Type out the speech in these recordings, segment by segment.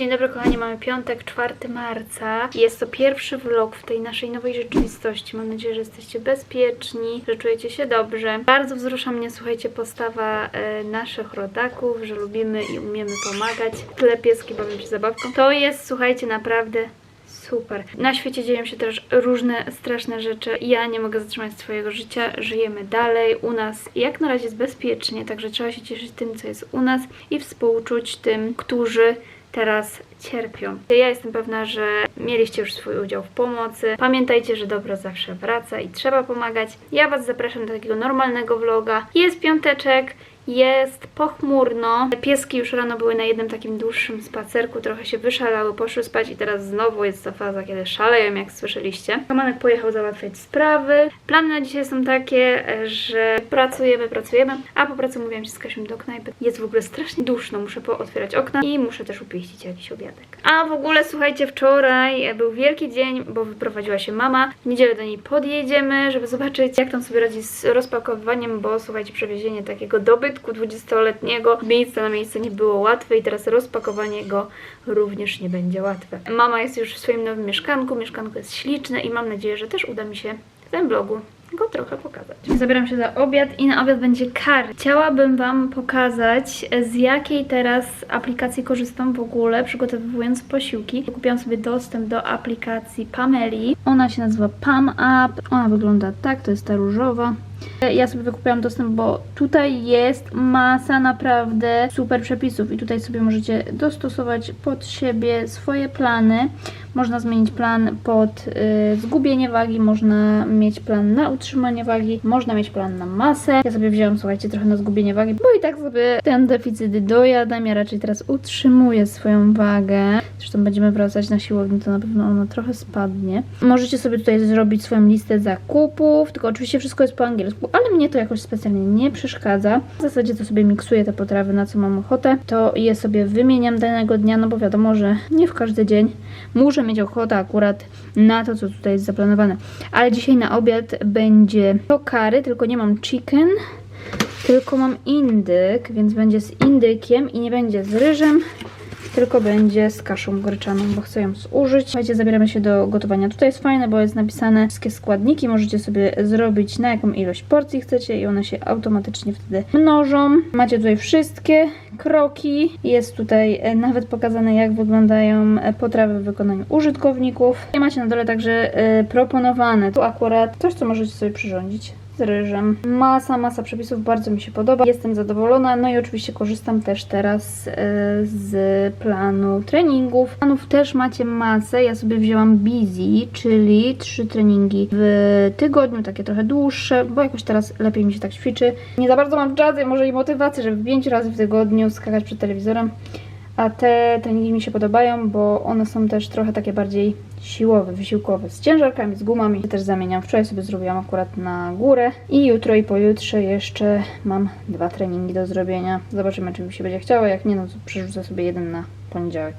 Dzień dobry kochani, mamy piątek, 4 marca. Jest to pierwszy vlog w tej naszej nowej rzeczywistości. Mam nadzieję, że jesteście bezpieczni, że czujecie się dobrze. Bardzo wzrusza mnie, słuchajcie, postawa e, naszych rodaków, że lubimy i umiemy pomagać. Tyle pieski bawią się zabawką. To jest, słuchajcie, naprawdę Super. Na świecie dzieją się też różne straszne rzeczy. Ja nie mogę zatrzymać swojego życia. Żyjemy dalej. U nas jak na razie jest bezpiecznie, także trzeba się cieszyć tym, co jest u nas i współczuć tym, którzy teraz cierpią. Ja jestem pewna, że mieliście już swój udział w pomocy. Pamiętajcie, że dobro zawsze wraca i trzeba pomagać. Ja Was zapraszam do takiego normalnego vloga. Jest piąteczek. Jest pochmurno. Pieski już rano były na jednym takim dłuższym spacerku, trochę się wyszalały, poszły spać i teraz znowu jest ta faza, kiedy szaleją, jak słyszeliście. Kamanek pojechał załatwiać sprawy. Plany na dzisiaj są takie, że pracujemy, pracujemy, a po pracy mówiłam się z Kasią do knajpy. Jest w ogóle strasznie duszno, muszę pootwierać okna i muszę też upieścić jakiś obiadek. A w ogóle, słuchajcie, wczoraj był wielki dzień, bo wyprowadziła się mama. W niedzielę do niej podjedziemy, żeby zobaczyć, jak tam sobie radzi z rozpakowywaniem, bo słuchajcie, przewiezienie takiego dobytku 20-letniego z miejsca na miejsce nie było łatwe i teraz rozpakowanie go również nie będzie łatwe. Mama jest już w swoim nowym mieszkanku, mieszkanko jest śliczne i mam nadzieję, że też uda mi się w tym vlogu go trochę pokazać. Zabieram się za obiad i na obiad będzie kar. Chciałabym Wam pokazać z jakiej teraz aplikacji korzystam w ogóle przygotowując posiłki. Kupiłam sobie dostęp do aplikacji Pameli. Ona się nazywa Pam App. Ona wygląda tak, to jest ta różowa. Ja sobie wykupiłam dostęp, bo tutaj jest masa naprawdę super przepisów i tutaj sobie możecie dostosować pod siebie swoje plany. Można zmienić plan pod y, zgubienie wagi, można mieć plan na utrzymanie wagi, można mieć plan na masę. Ja sobie wzięłam, słuchajcie, trochę na zgubienie wagi, bo i tak sobie ten deficyt dojadam. Ja raczej teraz utrzymuję swoją wagę. Zresztą będziemy wracać na siłownię, to na pewno ona trochę spadnie. Możecie sobie tutaj zrobić swoją listę zakupów, tylko oczywiście wszystko jest po angielsku, ale mnie to jakoś specjalnie nie przeszkadza. W zasadzie to sobie miksuję te potrawy, na co mam ochotę. To je sobie wymieniam danego dnia, no bo wiadomo, że nie w każdy dzień muszę mieć ochotę akurat na to, co tutaj jest zaplanowane. Ale dzisiaj na obiad będzie to kary, tylko nie mam chicken, tylko mam indyk, więc będzie z indykiem i nie będzie z ryżem, tylko będzie z kaszą gryczaną, bo chcę ją zużyć. Słuchajcie, zabieramy się do gotowania. Tutaj jest fajne, bo jest napisane wszystkie składniki. Możecie sobie zrobić na jaką ilość porcji chcecie i one się automatycznie wtedy mnożą. Macie tutaj wszystkie kroki. Jest tutaj e, nawet pokazane, jak wyglądają e, potrawy w wykonaniu użytkowników. I macie na dole także e, proponowane. Tu akurat coś, co możecie sobie przyrządzić ryżem. Masa, masa przepisów, bardzo mi się podoba. Jestem zadowolona, no i oczywiście korzystam też teraz e, z planu treningów. Planów też macie masę. Ja sobie wzięłam Busy, czyli trzy treningi w tygodniu, takie trochę dłuższe, bo jakoś teraz lepiej mi się tak ćwiczy. Nie za bardzo mam czasu, może i motywacji, żeby pięć razy w tygodniu skakać przed telewizorem. A te treningi mi się podobają, bo one są też trochę takie bardziej siłowe, wysiłkowe, z ciężarkami, z gumami. Też zamieniam. Wczoraj sobie zrobiłam akurat na górę i jutro i pojutrze jeszcze mam dwa treningi do zrobienia. Zobaczymy, czy mi się będzie chciało. Jak nie, no to przerzucę sobie jeden na poniedziałek.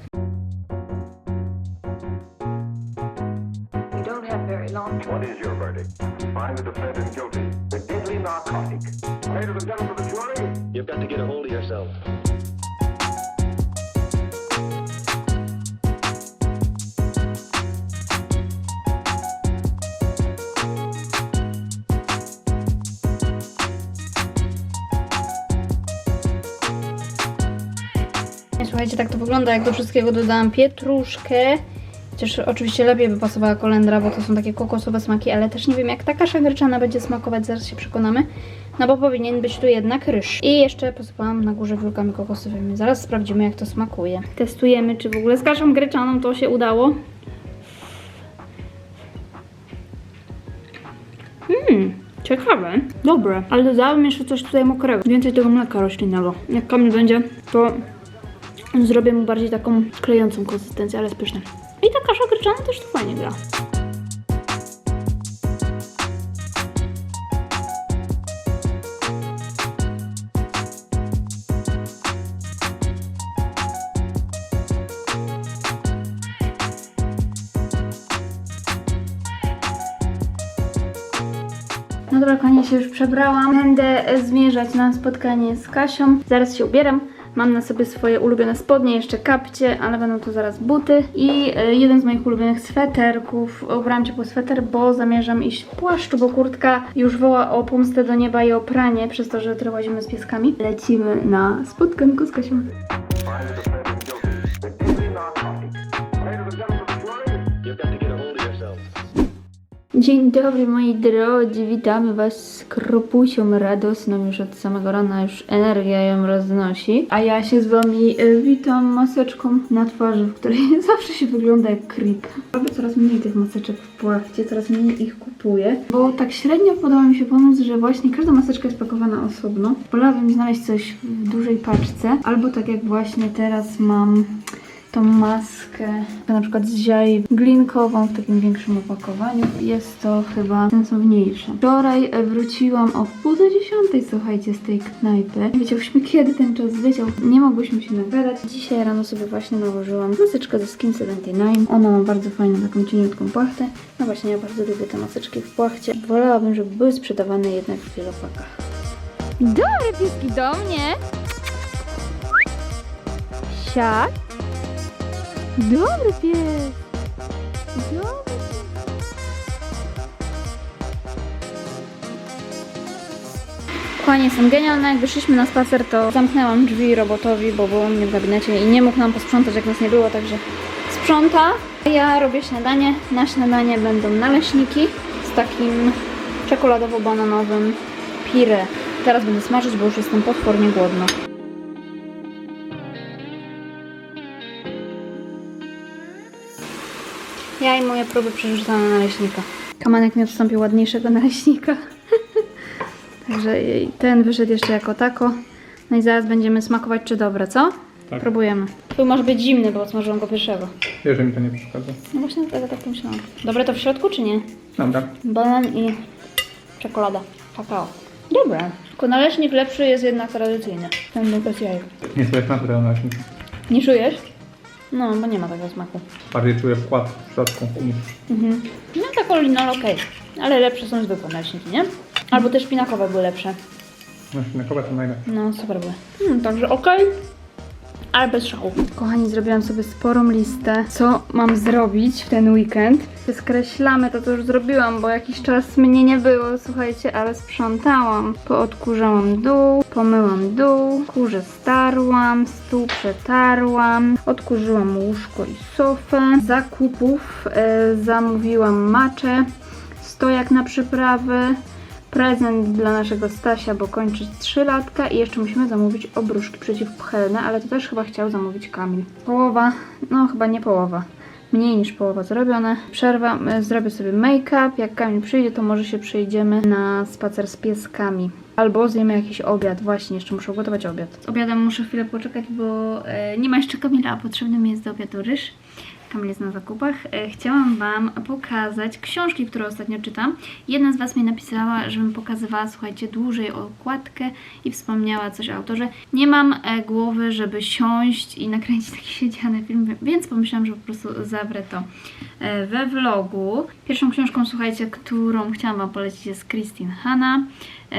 What is your verdict? Find the defendant guilty. The deadly narcotic. Ladies and gentlemen of the jury, You've got to get a hold of yourself. Słuchajcie, tak to wygląda, jak do wszystkiego dodałam pietruszkę. Chociaż oczywiście lepiej by pasowała kolendra, bo to są takie kokosowe smaki, ale też nie wiem jak ta kasza gryczana będzie smakować, zaraz się przekonamy. No bo powinien być tu jednak ryż. I jeszcze posypałam na górze wiórkami kokosowymi. Zaraz sprawdzimy jak to smakuje. Testujemy, czy w ogóle z kaszą gryczaną to się udało. Mmm, ciekawe. Dobre. Ale dodałam jeszcze coś tutaj mokrego. Więcej tego mleka roślinnego. Jak Kamil będzie, to zrobię mu bardziej taką klejącą konsystencję, ale pyszne. I ta kasza gryczana też tu fajnie gra. No dobra, kochani, się już przebrałam. Będę zmierzać na spotkanie z Kasią. Zaraz się ubieram, Mam na sobie swoje ulubione spodnie, jeszcze kapcie, ale będą to zaraz buty. I e, jeden z moich ulubionych sweterków. Ubrałam ciepły sweter, bo zamierzam iść w płaszczu, bo kurtka już woła o pomstę do nieba i o pranie, przez to, że tyle łazimy z pieskami. Lecimy na spotkanko z Kasią. Dzień dobry moi drodzy, witamy was z kropusią radosną już od samego rana, już energia ją roznosi. A ja się z wami y, witam maseczką na twarzy, w której zawsze się wygląda jak creep. Robię coraz mniej tych maseczek w płachcie, coraz mniej ich kupuję, bo tak średnio podoba mi się pomysł, że właśnie każda maseczka jest pakowana osobno. Wolałabym znaleźć coś w dużej paczce, albo tak jak właśnie teraz mam tą maskę, na przykład z ziaj glinkową w takim większym opakowaniu. Jest to chyba sensowniejsze. Wczoraj e, wróciłam o pół do dziesiątej, słuchajcie, z tej knajpy. Wiedziałyśmy kiedy ten czas zleciał. Nie mogłyśmy się nagadać. Dzisiaj rano sobie właśnie nałożyłam maseczkę ze Skin 79. Ona ma bardzo fajną, taką cieniutką płachtę. No właśnie, ja bardzo lubię te maseczki w płachcie. Wolałabym, żeby były sprzedawane jednak w wielopakach. Dobre pieski do mnie! Siak! Dobry pies! Dobry Kochani, są genialne. Jak wyszliśmy na spacer, to zamknęłam drzwi robotowi, bo był u mnie w gabinecie i nie mógł nam posprzątać, jak nas nie było, także sprząta. Ja robię śniadanie. Na śniadanie będą naleśniki z takim czekoladowo-bananowym pire. Teraz będę smażyć, bo już jestem potwornie głodna. Ja i moje próby przerzucane na naleśnika. Kamanek mi odstąpił ładniejszego naleśnika. Także ten wyszedł jeszcze jako tako. No i zaraz będziemy smakować, czy dobre, co? Tak. Próbujemy. Twój może być zimny, bo smażyłam go pierwszego. Jeżeli mi to nie przeszkadza. No właśnie dlatego tak pomyślałam. Dobre to w środku, czy nie? Dobra. Banan i czekolada. Kakao. Dobre. Tylko naleśnik lepszy jest jednak tradycyjny. Ten bez jajek. Nie słychać naturalna naśnika. Nie czujesz? No, bo nie ma tego smaku. Bardziej czuję wkład w środku. Mhm. No tak olinol okej. Ale lepsze są zwykłe naleśniki, nie? Albo te szpinakowe były lepsze. Naśnikowe to najlepsze. No, super były. Hmm, także okej. Ale bez szachu. Kochani, zrobiłam sobie sporą listę, co mam zrobić w ten weekend. Skreślamy to, co już zrobiłam, bo jakiś czas mnie nie było, słuchajcie, ale sprzątałam. Poodkurzałam dół, pomyłam dół, kurze starłam, stół przetarłam, odkurzyłam łóżko i sofę. Zakupów e, zamówiłam maczę, stojak na przyprawy, prezent dla naszego Stasia, bo kończy 3 latka i jeszcze musimy zamówić obruszki przeciwpchelne, ale to też chyba chciał zamówić Kamil. Połowa, no chyba nie połowa. Mniej niż połowa zrobione. Przerwa, e, zrobię sobie make-up. Jak Kamil przyjdzie, to może się przejdziemy na spacer z pieskami. Albo zjemy jakiś obiad. Właśnie, jeszcze muszę ugotować obiad. Z obiadem muszę chwilę poczekać, bo e, nie ma jeszcze Kamila, a potrzebny mi jest do obiadu ryż. Kamil jest na zakupach. E, Chciałam Wam pokazać książki, które ostatnio czytam. Jedna z Was mi napisała, żebym pokazywała, słuchajcie, dłużej okładkę i wspomniała coś o autorze. Nie mam e, głowy, żeby siąść i nakręcić taki siedziany film, więc pomyślałam, że po prostu zawrę to e, we vlogu. Pierwszą książką, słuchajcie, którą chciałam Wam polecić jest Christine Hanna.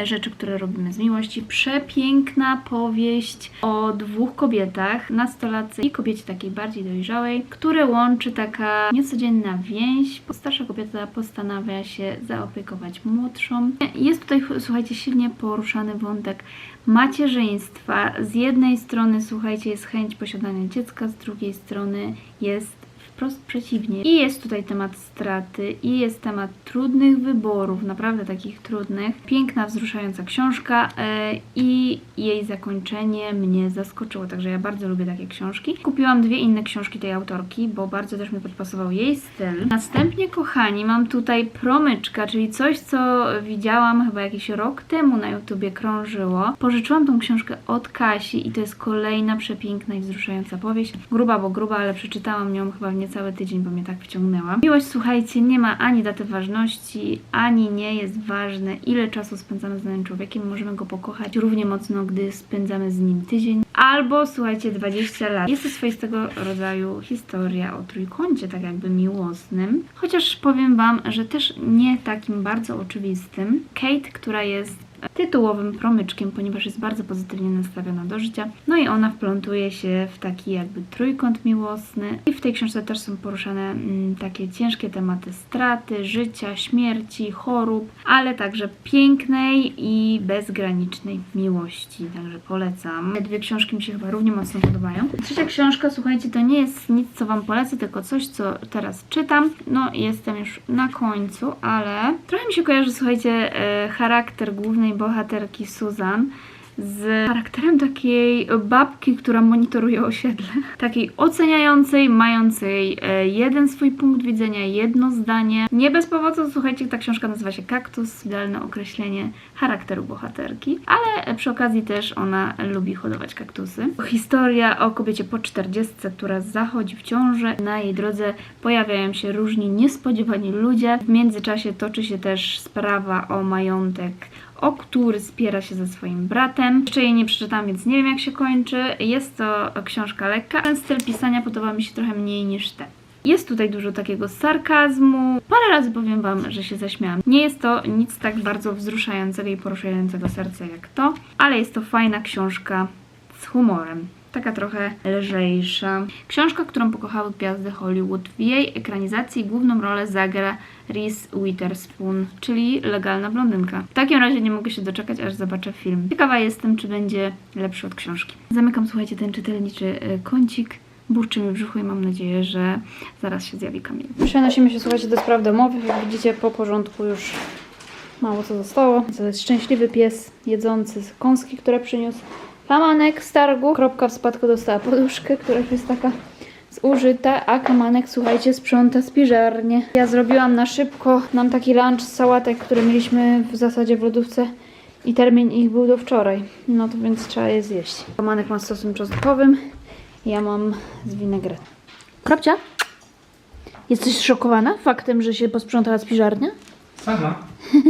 Rzeczy, które robimy z miłości. Przepiękna powieść o dwóch kobietach, nastolatce i kobiecie takiej bardziej dojrzałej, które łączy taka niecodzienna więź. Starsza kobieta postanawia się zaopiekować młodszą. Jest tutaj, słuchajcie, silnie poruszany wątek macierzyństwa. Z jednej strony, słuchajcie, jest chęć posiadania dziecka, z drugiej strony jest wprost przeciwnie. I jest tutaj temat straty, i jest temat trudnych wyborów, naprawdę takich trudnych. Piękna, wzruszająca książka e, i jej zakończenie mnie zaskoczyło, także ja bardzo lubię takie książki. Kupiłam dwie inne książki tej autorki, bo bardzo też mi podpasował jej styl. Następnie, kochani, mam tutaj promyczka, czyli coś, co widziałam chyba jakiś rok temu na YouTubie krążyło. Pożyczyłam tą książkę od Kasi i to jest kolejna przepiękna i wzruszająca powieść. Gruba, bo gruba, ale przeczytałam ją chyba w niecały tydzień, bo mnie tak wciągnęła. Miłość, słuchajcie, nie ma ani daty ważności, ani nie jest ważne, ile czasu spędzamy z danym człowiekiem. Możemy go pokochać równie mocno, gdy spędzamy z nim tydzień, albo, słuchajcie, 20 lat. Jest to swoistego rodzaju historia o trójkącie, tak jakby miłosnym. Chociaż powiem Wam, że też nie takim bardzo oczywistym. Kate, która jest tytułowym promyczkiem, ponieważ jest bardzo pozytywnie nastawiona do życia. No i ona wplątuje się w taki jakby trójkąt miłosny. I w tej książce też są poruszane mm, takie ciężkie tematy straty, życia, śmierci, chorób, ale także pięknej i bezgranicznej miłości. Także polecam. Te dwie książki mi się chyba równie mocno podobają. Trzecia książka, słuchajcie, to nie jest nic, co Wam polecę, tylko coś, co teraz czytam. No, jestem już na końcu, ale trochę mi się kojarzy, słuchajcie, e, charakter głównej bohaterki Susan z charakterem takiej babki, która monitoruje osiedle. Takiej oceniającej, mającej e, jeden swój punkt widzenia, jedno zdanie. Nie bez powodu, słuchajcie, ta książka nazywa się Kaktus, idealne określenie charakteru bohaterki, ale przy okazji też ona lubi hodować kaktusy. Historia o kobiecie po 40, która zachodzi w ciążę. Na jej drodze pojawiają się różni niespodziewani ludzie. W międzyczasie toczy się też sprawa o majątek o który spiera się ze swoim bratem. Jeszcze jej nie przeczytałam, więc nie wiem jak się kończy. Jest to książka lekka, ale styl pisania podoba mi się trochę mniej niż te. Jest tutaj dużo takiego sarkazmu. Parę razy powiem Wam, że się zaśmiałam. Nie jest to nic tak bardzo wzruszającego i poruszającego serce jak to, ale jest to fajna książka z humorem. Taka trochę lżejsza. Książka, którą pokochały gwiazdy Hollywood. W jej ekranizacji główną rolę zagra Reese Witherspoon, czyli legalna blondynka. W takim razie nie mogę się doczekać, aż zobaczę film. Ciekawa jestem, czy będzie lepszy od książki. Zamykam, słuchajcie, ten czytelniczy y, kącik. Burczy mi brzuchu i mam nadzieję, że zaraz się zjawi Kamil. Przenosimy się, słuchajcie, do spraw domowych. Jak widzicie, po porządku już mało co zostało. To jest szczęśliwy pies jedzący kąski, które przyniósł. Kamanek z targu. Kropka w spadku dostała poduszkę, która już jest taka zużyta, a Kamanek, słuchajcie, sprząta spiżarnię. Ja zrobiłam na szybko nam taki lunch z sałatek, które mieliśmy w zasadzie w lodówce i termin ich był do wczoraj. No to więc trzeba je zjeść. Kamanek ma z sosem czosnkowym, ja mam z winegretem. Kropcia? Jesteś szokowana faktem, że się posprzątała spiżarnia? Sama.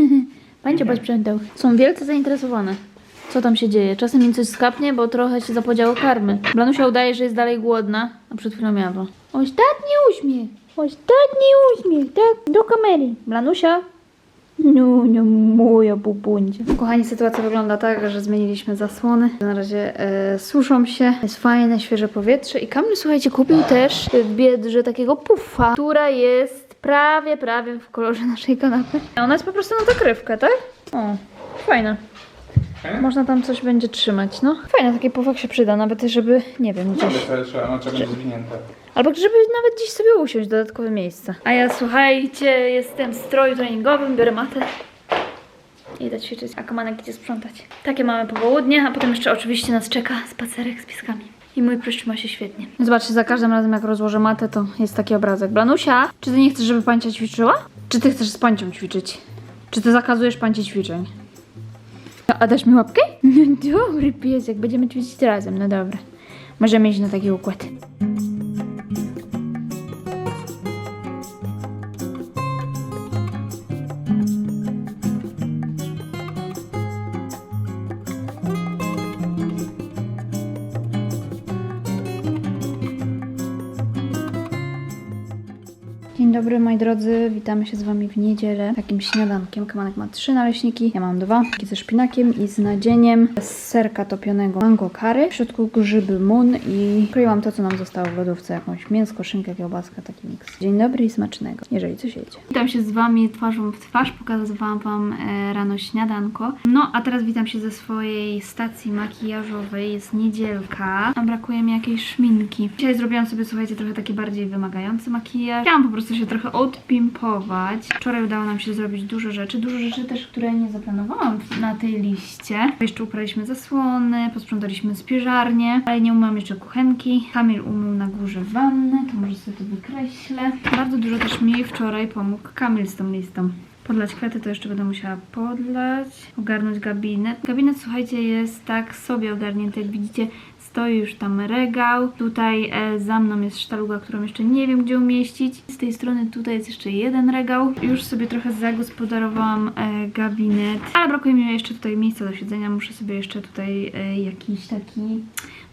Pańcie posprzątał. Są wielce zainteresowane. Co tam się dzieje? Czasem im coś skapnie, bo trochę się zapodziało karmy. Blanusia udaje, że jest dalej głodna, a przed chwilą jadła. Ostatni uśmiech. Ostatni uśmiech, tak? Do kamery. Blanusia. No, no, moja bubuncia. Kochani, sytuacja wygląda tak, że zmieniliśmy zasłony. Na razie e, suszą się. Jest fajne, świeże powietrze. I Kamil, słuchajcie, kupił też w Biedrze takiego puffa, która jest prawie, prawie w kolorze naszej kanapy. Ona jest po prostu na zakrywkę, tak? O, fajne. Można tam coś będzie trzymać, no. Fajne, taki pufak się przyda, nawet żeby, nie wiem, gdzieś. Trzeba, no, trzeba będzie zwinięte. Albo żeby nawet gdzieś sobie usiąść, dodatkowe miejsce. A ja, słuchajcie, jestem w stroju treningowym, biorę matę. I idę ćwiczyć, a Kamanek idzie sprzątać. Takie mamy popołudnie, a potem jeszcze oczywiście nas czeka spacerek z piskami. I mój pryszcz ma się świetnie. Zobaczcie, za każdym razem jak rozłożę matę, to jest taki obrazek. Blanusia, czy ty nie chcesz, żeby pancia ćwiczyła? Czy ty chcesz z pancią ćwiczyć? Czy ty zakazujesz panci ćwiczeń? A dasz mi łapkę? No dobry piesek, będziemy ćwiczyć razem, no dobra. Możemy iść na taki układ. Dzień dobry moi drodzy, witamy się z wami w niedzielę takim śniadankiem. Kamanek ma trzy naleśniki, ja mam dwa, taki ze szpinakiem i z nadzieniem z serka topionego mango curry, w środku grzyby mun i kroiłam to, co nam zostało w lodówce, jakąś mięsko, szynkę, kiełbaskę, taki miks. Dzień dobry i smacznego, jeżeli coś jedzie. Witam się z wami twarzą w twarz, pokazywałam wam e, rano śniadanko. No, a teraz witam się ze swojej stacji makijażowej, jest niedzielka, a brakuje mi jakiejś szminki. Dzisiaj zrobiłam sobie, słuchajcie, trochę taki bardziej wymagający makijaż. Chciałam po prostu się trochę odpimpować. Wczoraj udało nam się zrobić dużo rzeczy, dużo rzeczy też, które nie zaplanowałam na tej liście. Jeszcze upraliśmy zasłony, posprzątaliśmy spiżarnię, ale nie umyłam jeszcze kuchenki. Kamil umył na górze wannę, to może sobie to wykreślę. Bardzo dużo też mi wczoraj pomógł Kamil z tą listą. Podlać kwiaty to jeszcze będę musiała podlać, ogarnąć gabinet. Gabinet, słuchajcie, jest tak sobie ogarnięty, jak widzicie, stoi już tam regał. Tutaj e, za mną jest sztaluga, którą jeszcze nie wiem gdzie umieścić. Z tej strony tutaj jest jeszcze jeden regał. Już sobie trochę zagospodarowałam e, gabinet, ale brakuje mi jeszcze tutaj miejsca do siedzenia. Muszę sobie jeszcze tutaj e, jakiś taki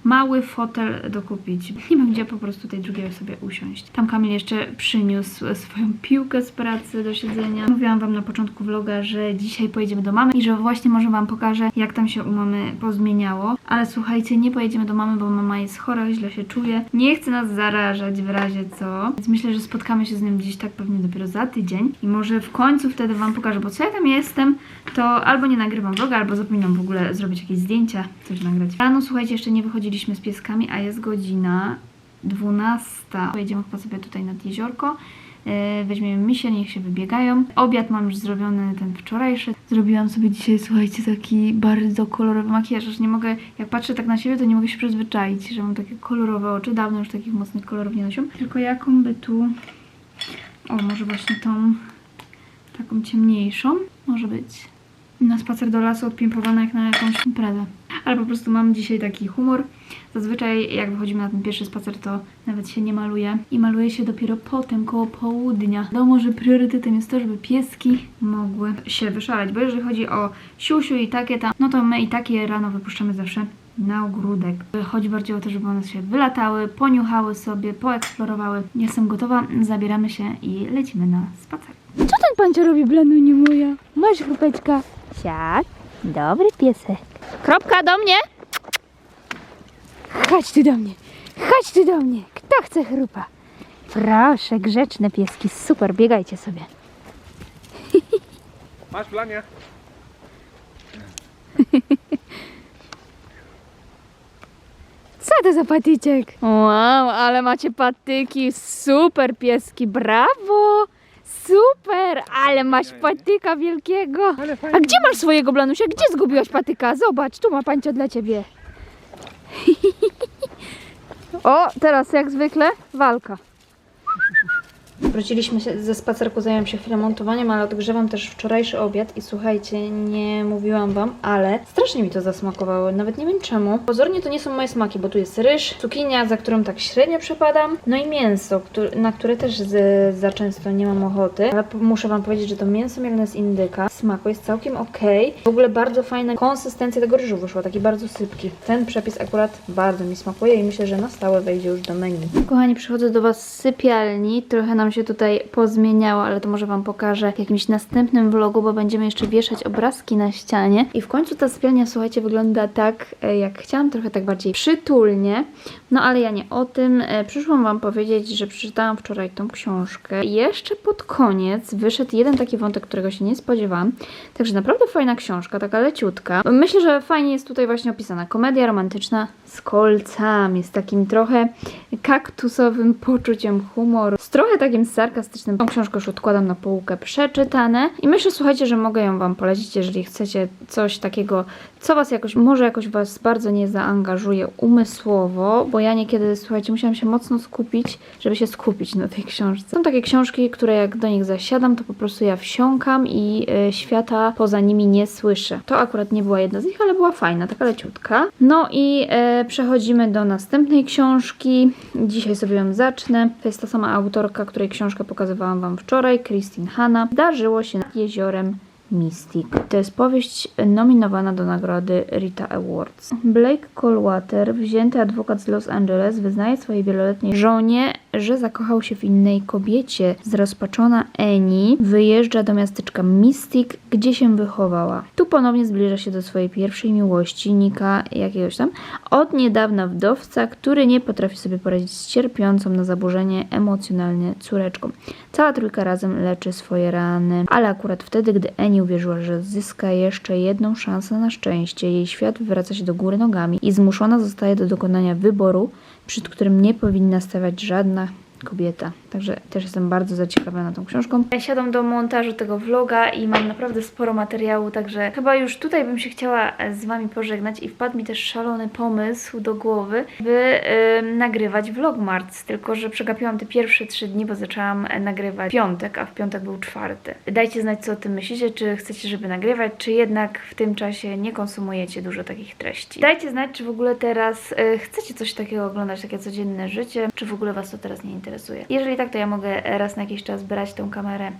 mały fotel dokupić. Nie mam gdzie po prostu tej drugiej sobie usiąść. Tam Kamil jeszcze przyniósł swoją piłkę z pracy do siedzenia. Mówiłam wam na początku vloga, że dzisiaj pojedziemy do mamy i że właśnie może wam pokażę, jak tam się u mamy pozmieniało. Ale słuchajcie, nie pojedziemy do mamy, bo mama jest chora, źle się czuje. Nie chce nas zarażać w razie co. Więc myślę, że spotkamy się z nim gdzieś tak pewnie dopiero za tydzień. I może w końcu wtedy wam pokażę, bo co ja tam jestem, to albo nie nagrywam vloga, albo zapominam w ogóle zrobić jakieś zdjęcia, coś nagrać. Rano, słuchajcie, jeszcze nie wychodziliśmy z pieskami, a jest godzina 12. Pojedziemy chyba sobie tutaj nad jeziorko. Yy, Weźmiemy misie, niech się wybiegają. Obiad mam już zrobiony, ten wczorajszy. Zrobiłam sobie dzisiaj, słuchajcie, taki bardzo kolorowy makijaż, że nie mogę, jak patrzę tak na siebie, to nie mogę się przyzwyczaić, że mam takie kolorowe oczy. Dawno już takich mocnych kolorów nie nosiłam. Tylko jaką by tu... O, może właśnie tą taką ciemniejszą. Może być. Na spacer do lasu odpimpowana jak na jakąś imprezę. Ale po prostu mam dzisiaj taki humor. Zazwyczaj jak wychodzimy na ten pierwszy spacer, to nawet się nie maluje. I maluje się dopiero potem, koło południa. Wiadomo, że priorytetem jest to, żeby pieski mogły się wyszaleć. Bo jeżeli chodzi o siusiu i takie tam, no to my i takie rano wypuszczamy zawsze na ogródek. Chodzi bardziej o to, żeby one się wylatały, poniuchały sobie, poeksplorowały. Jestem gotowa, zabieramy się i lecimy na spacer. Co ten pancia robi, Blanunie moja? Masz chrupeczka. Siak. Dobry piesek. Kropka do mnie. Chodź tu do mnie. Chodź tu do mnie. Kto chce chrupa? Proszę, grzeczne pieski. Super, biegajcie sobie. Masz planie? Co to za patyczek? Wow, ale macie patyki. Super pieski. Brawo. Super, ale masz patyka wielkiego. A gdzie masz swojego Blanusia? Gdzie zgubiłaś patyka? Zobacz, tu ma pancia dla ciebie. O, teraz jak zwykle walka. Wróciliśmy się ze spacerku, zajęłam się chwilę montowaniem, ale odgrzewam też wczorajszy obiad i słuchajcie, nie mówiłam wam, ale strasznie mi to zasmakowało, nawet nie wiem czemu. Pozornie to nie są moje smaki, bo tu jest ryż, cukinia, za którą tak średnio przepadam, no i mięso, na które też z, za często nie mam ochoty, ale muszę wam powiedzieć, że to mięso mielone z indyka smaku jest całkiem okej. W ogóle bardzo fajna konsystencja tego ryżu wyszła, taki bardzo sypki. Ten przepis akurat bardzo mi smakuje i myślę, że na stałe wejdzie już do menu. Kochani, przychodzę do Was z sypialni. Trochę nam się tutaj pozmieniało, ale to może Wam pokażę w jakimś następnym vlogu, bo będziemy jeszcze wieszać obrazki na ścianie. I w końcu ta sypialnia, słuchajcie, wygląda tak, e, jak chciałam, trochę tak bardziej przytulnie. No ale ja nie o tym. E, Przyszłam Wam powiedzieć, że przeczytałam wczoraj tą książkę. I jeszcze pod koniec wyszedł jeden taki wątek, którego się nie spodziewałam. Także naprawdę fajna książka, taka leciutka. Myślę, że fajnie jest tutaj właśnie opisana komedia romantyczna z kolcami, z takim trochę kaktusowym poczuciem humoru, z trochę takim sarkastycznym. Tą książkę już odkładam na półkę przeczytane i myślę, słuchajcie, że mogę ją Wam polecić, jeżeli chcecie coś takiego, co Was jakoś, może jakoś Was bardzo nie zaangażuje umysłowo, bo ja niekiedy, słuchajcie, musiałam się mocno skupić, żeby się skupić na tej książce. Są takie książki, które jak do nich zasiadam, to po prostu ja wsiąkam i y, świata poza nimi nie słyszę. To akurat nie była jedna z nich, ale była fajna, taka leciutka. No i e, przechodzimy do następnej książki. Dzisiaj sobie ją zacznę. To jest ta sama autorka, której książkę pokazywałam Wam wczoraj, Christine Hanna. Zdarzyło się nad jeziorem Mystic. To jest powieść nominowana do nagrody Rita Awards. Blake Colwater, wzięty adwokat z Los Angeles, wyznaje swojej wieloletniej żonie, że zakochał się w innej kobiecie. Zrozpaczona Annie wyjeżdża do miasteczka Mystic, gdzie się wychowała. Tu ponownie zbliża się do swojej pierwszej miłości, Nika jakiegoś tam, od niedawna wdowca, który nie potrafi sobie poradzić z cierpiącą na zaburzenie emocjonalnie córeczką. Cała trójka razem leczy swoje rany, ale akurat wtedy, gdy Annie uwierzyła, że zyska jeszcze jedną szansę na szczęście, jej świat wywraca się do góry nogami i zmuszona zostaje do dokonania wyboru, przed którym nie powinna stawiać żadna kobieta. Także też jestem bardzo zaciekawiona tą książką. Ja siadam do montażu tego vloga i mam naprawdę sporo materiału, także chyba już tutaj bym się chciała e, z Wami pożegnać i wpadł mi też szalony pomysł do głowy, by e, nagrywać vlogmarts, tylko że przegapiłam te pierwsze trzy dni, bo zaczęłam e, nagrywać piątek, a w piątek był czwarty. Dajcie znać, co o tym myślicie, czy chcecie, żeby nagrywać, czy jednak w tym czasie nie konsumujecie dużo takich treści. Dajcie znać, czy w ogóle teraz e, chcecie coś takiego oglądać, takie codzienne życie, czy w ogóle Was to teraz nie interesuje. Jeżeli tak, to ja mogę raz na jakiś czas brać tą kamerę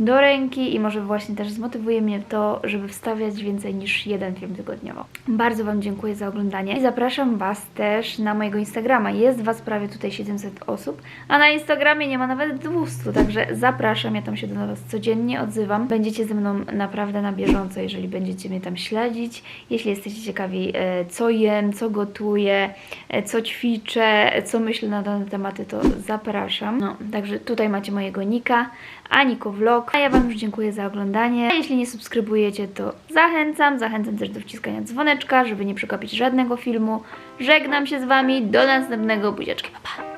do ręki i może właśnie też zmotywuje mnie to, żeby wstawiać więcej niż jeden film tygodniowo. Bardzo Wam dziękuję za oglądanie i zapraszam Was też na mojego Instagrama. Jest Was prawie tutaj 700 osób, a na Instagramie nie ma nawet 200, także zapraszam, ja tam się do Was codziennie odzywam. Będziecie ze mną naprawdę na bieżąco, jeżeli będziecie mnie tam śledzić. Jeśli jesteście ciekawi, e, co jem, co gotuję, e, co ćwiczę, e, co myślę na dane tematy, to zapraszam. No, także tutaj macie mojego nika, Aniko Vlog. A ja Wam już dziękuję za oglądanie. A jeśli nie subskrybujecie, to zachęcam. Zachęcam też do wciskania dzwoneczka, żeby nie przegapić żadnego filmu. Żegnam się z Wami. Do następnego. Buziaczki, pa, pa.